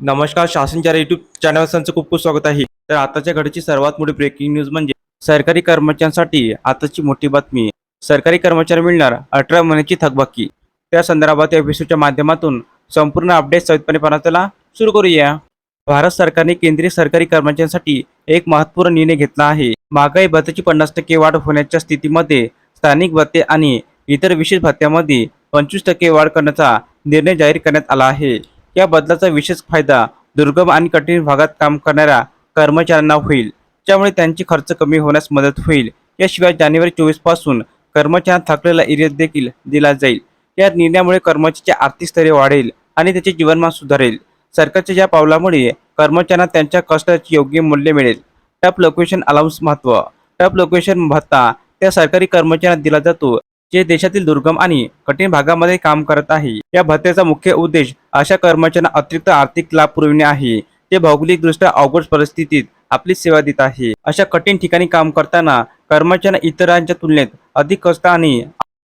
नमस्कार शासनच्या YouTube channel संचं खूप खूप स्वागत आहे. तर आताच्या घडीची सर्वात मोठी ब्रेकिंग न्यूज म्हणजे सरकारी कर्मचाऱ्यांसाठी आताची मोठी बातमी. सरकारी कर्मचारी मिळणार अठरा महिन्याची थकबाकी. त्या संदर्भात या एपिसोडच्या माध्यमातून संपूर्ण अपडेट सहितपणे पाहण्याला सुरू करूया. भारत सरकारने केंद्रीय सरकारी कर्मचाऱ्यांसाठी एक महत्त्वपूर्ण निर्णय घेतला आहे. महागाई भत्त्याची पन्नास टक्के वाढ होण्याच्या स्थितीमध्ये स्थानिक भत्ते आणि इतर विशेष भत्त्यामध्ये पंचवीस टक्के वाढ करण्याचा निर्णय जाहीर करण्यात आला आहे. या बदलाचा विशेष फायदा दुर्गम आणि कठीण भागात काम करणाऱ्या कर्मचाऱ्यांना होईल. त्यामुळे त्यांची खर्च कमी होण्यास मदत होईल. याशिवाय जानेवारी चोवीसपासून कर्मचाऱ्यांना थकलेला इरेज देखील दिला जाईल. या निर्णयामुळे कर्मचाऱ्याचे आर्थिक स्तरे वाढेल आणि त्याचे जीवनमान सुधारेल. सरकारच्या या पावलामुळे कर्मचाऱ्यांना त्यांच्या कष्टाचे योग्य मूल्य मिळेल. टप लोकेशन अलाउन्स महत्त्व. टप लोकेशन भत्ता. त्या सरकारी कर्मचाऱ्यांना दिला जातो. जे देशातील दुर्गम आणि कठीण भागामध्ये काम करत आहे. या भत्त्याचा मुख्य उद्देश अशा कर्मचाऱ्यांना अतिरिक्त आर्थिक लाभ पुरविणे आहे. ते भौगोलिकदृष्ट्या अवघड परिस्थितीत आपली सेवा देत आहे. अशा कठीण ठिकाणी काम करताना कर्मचाऱ्यांना इतरांच्या तुलनेत अधिक कष्ट आणि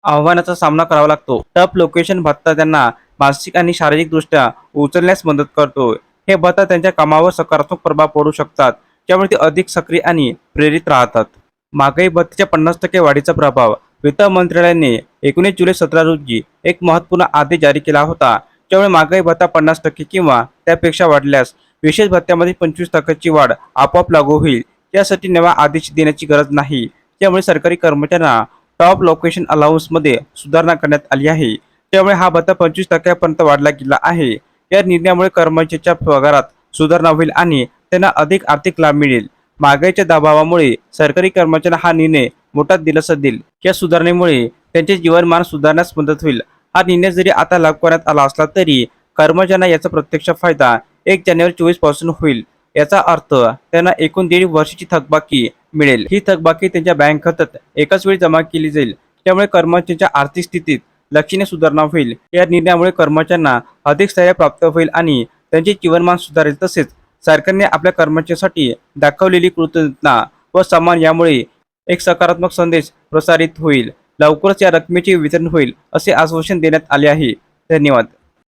आव्हानाचा सामना करावा लागतो. टफ लोकेशन भत्ता त्यांना मानसिक आणि शारीरिकदृष्ट्या उचलण्यास मदत करतो. हे भत्ता त्यांच्या कामावर सकारात्मक प्रभाव पडू शकतात त्यामुळे ते अधिक सक्रिय आणि प्रेरित राहतात. महागाई भत्त्याच्या पन्नास टक्के वाढीचा प्रभाव वित्त मंत्रालयाने एकोणीस जुलै सतरा रोजी एक महत्त्वपूर्ण आदेश जारी केला होता. त्यामुळे महागाई भत्ता पन्नास टक्के किंवा त्यापेक्षा वाढल्यास विशेष भत्त्यामध्ये पंचवीस टक्क्याची वाढ आपोआप लागू होईल. त्यासाठी नवा आदेश देण्याची गरज नाही. त्यामुळे सरकारी कर्मचाऱ्यांना टॉप लोकेशन अलाउन्समध्ये सुधारणा करण्यात आली आहे. त्यामुळे हा भत्ता पंचवीस टक्क्यापर्यंत वाढला गेला आहे. या निर्णयामुळे कर्मचाऱ्याच्या पगारात सुधारणा होईल आणि त्यांना अधिक आर्थिक लाभ मिळेल. महागाईच्या दबावामुळे सरकारी कर्मचाऱ्यांना हा निर्णय मोठा दिलासा देईल. या सुधारणेमुळे त्यांचे जीवनमान सुधारण्यास मदत होईल. हा निर्णय जरी आता लागू करण्यात आला असला तरी कर्मचाऱ्यांना याचा प्रत्यक्ष फायदा एक जानेवारी चोवीसपासून होईल. याचा अर्थ त्यांना एकूण दीड वर्षाची थकबाकी मिळेल. ही थकबाकी त्यांच्या बँक खात्यात एकाच वेळी जमा केली जाईल. त्यामुळे कर्मचाऱ्यांच्या आर्थिक स्थितीत लक्षणीय सुधारणा होईल. या निर्णयामुळे कर्मचाऱ्यांना अधिक स्थैर्य प्राप्त होईल आणि त्यांचे जीवनमान सुधारेल. तसेच सरकारने आपल्या कर्मचाऱ्यांसाठी दाखवलेली कृतज्ञता व सन्मान यामुळे एक सकारात्मक संदेश प्रसारित होईल. लवकरच या रकमेचे वितरण होईल असे आश्वासन देण्यात आले आहे. धन्यवाद.